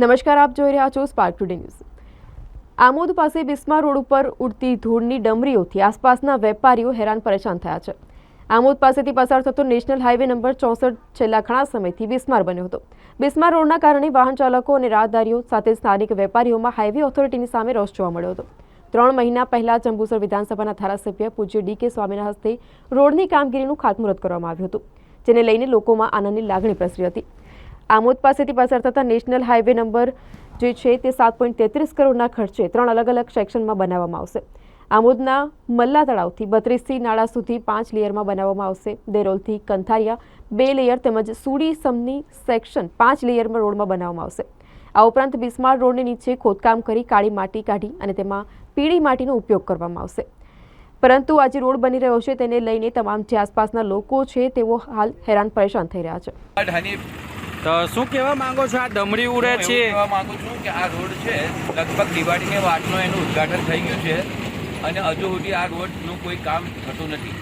નમસ્કાર, આપ જોઈ રહ્યા છો સ્પાર્ક ટુડે ન્યૂઝ આમોદ પાસે બિસ્મા રોડ ઉપર ઉડતી ધૂળની ડમરીઓથી આસપાસના વેપારીઓ હેરાન પરેશાન થયા છે. આમોદ પાસેથી પસાર થતો નેશનલ હાઈવે નંબર ચોસઠ છેલ્લા ઘણા સમયથી બિસ્માર બન્યો હતો. બિસ્માર રોડના કારણે વાહન ચાલકો અને રાહદારીઓ સાથે સ્થાનિક વેપારીઓમાં હાઈવે ઓથોરિટીની સામે રોષ જોવા મળ્યો હતો. ત્રણ મહિના પહેલા જંબુસર વિધાનસભાના ધારાસભ્ય પૂજ્ય ડી કે સ્વામીના હસ્તે રોડની કામગીરીનું ખાતમુહૂર્ત કરવામાં આવ્યું હતું, જેને લઈને લોકોમાં આનંદની લાગણી પ્રસરી હતી. આમોદ પાસેથી પસાર થતા નેશનલ હાઈવે નંબર જે છે તે સાત પોઈન્ટ તેત્રીસ કરોડના ખર્ચે ત્રણ અલગ અલગ સેક્શનમાં બનાવવામાં આવશે. આમોદના મલ્લા તળાવથી બત્રીસથી નાળા સુધી પાંચ લેયરમાં બનાવવામાં આવશે. દેરોલથી કંથારિયા બે લેયર તેમજ સુડી સમની સેક્શન પાંચ લેયરમાં રોડમાં બનાવવામાં આવશે. આ ઉપરાંત બિસ્માર રોડની નીચે ખોદકામ કરી કાળી માટી કાઢી અને તેમાં પીળી માટીનો ઉપયોગ કરવામાં આવશે. પરંતુ આજે રોડ બની રહ્યો છે તેને લઈને તમામ જે આસપાસના લોકો છે તેઓ હાલ હેરાન પરેશાન થઈ રહ્યા છે. તો શું કહેવા માંગો છો? આ દમડી ઉડે છે. કહેવા માંગુ છું કે આ રોડ છે લગભગ દિવાળીની વાતનો એનું ઉદ્ઘાટન થઈ ગયું છે અને હજુ સુધી આ રોડનું કોઈ કામ થતું નથી.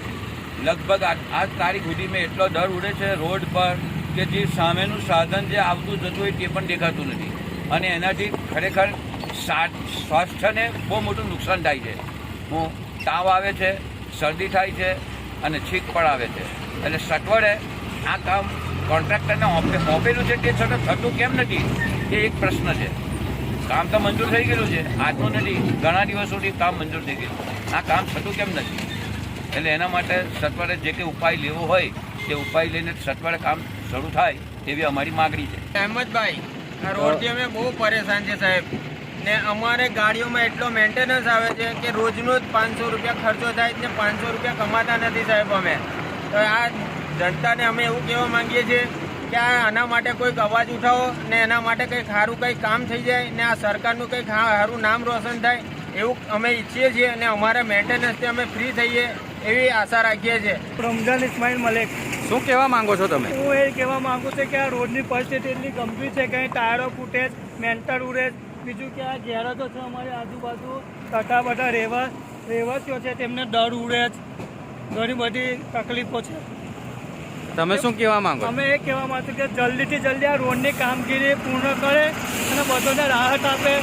લગભગ આ આજ તારીખ સુધીમાં એટલો દર ઉડે છે રોડ પર કે જે સામેનું સાધન જે આવતું જતું હોય તે પણ દેખાતું નથી. અને એનાથી ખરેખર સ્વાસ્થ્યને બહુ મોટું નુકસાન થાય છે. હું તાવ આવે છે શરદી થાય છે અને છીક પણ આવે છે. એટલે સટવડે આ કામ કોન્ટ્રાક્ટરને સોંપેલું છે તે છતાં થતું કેમ નથી? એ એક પ્રશ્ન છે. કામ તો મંજૂર થઈ ગયેલું છે. આજનું નથી. ઘણા દિવસોથી કામ મંજૂર થઈ ગયેલું આ કામ થતું કેમ નથી? એટલે એના માટે સત્વરે જે કંઈ ઉપાય લેવો હોય, તે ઉપાય લઈને સત્વરે કામ શરૂ થાય એવી અમારી માગણી છે. અહેમદભાઈ, આ રોડથી અમે બહુ પરેશાન છે સાહેબ. ને અમારે ગાડીઓમાં એટલો મેન્ટેનન્સ આવે છે કે રોજનો જ પાંચસો રૂપિયા ખર્ચો થાય ને પાંચસો રૂપિયા કમાતા નથી સાહેબ અમે. તો આ જનતાને અમે એવું કહેવા માંગીએ છીએ કે આ આના માટે કોઈક અવાજ ઉઠાવો ને એના માટે કંઈક સારું કંઈક કામ થઈ જાય ને આ સરકારનું કંઈક સારું નામ રોશન થાય એવું અમે ઈચ્છીએ છીએ અને અમારા મેન્ટેનન્સથી અમે ફ્રી થઈએ એવી આશા રાખીએ છીએ. રમઝાન ઇસ્માઇલ મલેક શું કહેવા માંગો છો તમે? હું એ કહેવા માંગુ છું કે આ રોડની પરિસ્થિતિ એટલી ગંભીર છે કે ટાયરો ફૂટે છે, મેન્ટલ ઉડે. બીજું કે આ ગેરતો છે અમારી આજુબાજુ તથા બધા રહેવા રહેવાસીઓ છે તેમને ડર ઉડે જ. ઘણી બધી તકલીફો છે. તમે શું કહેવા માંગો અમે એ કહેવા માંગુ કે જલ્દીથી જલ્દી આ રોડની કામગીરી પૂર્ણ કરે અને બધાને રાહત આપે.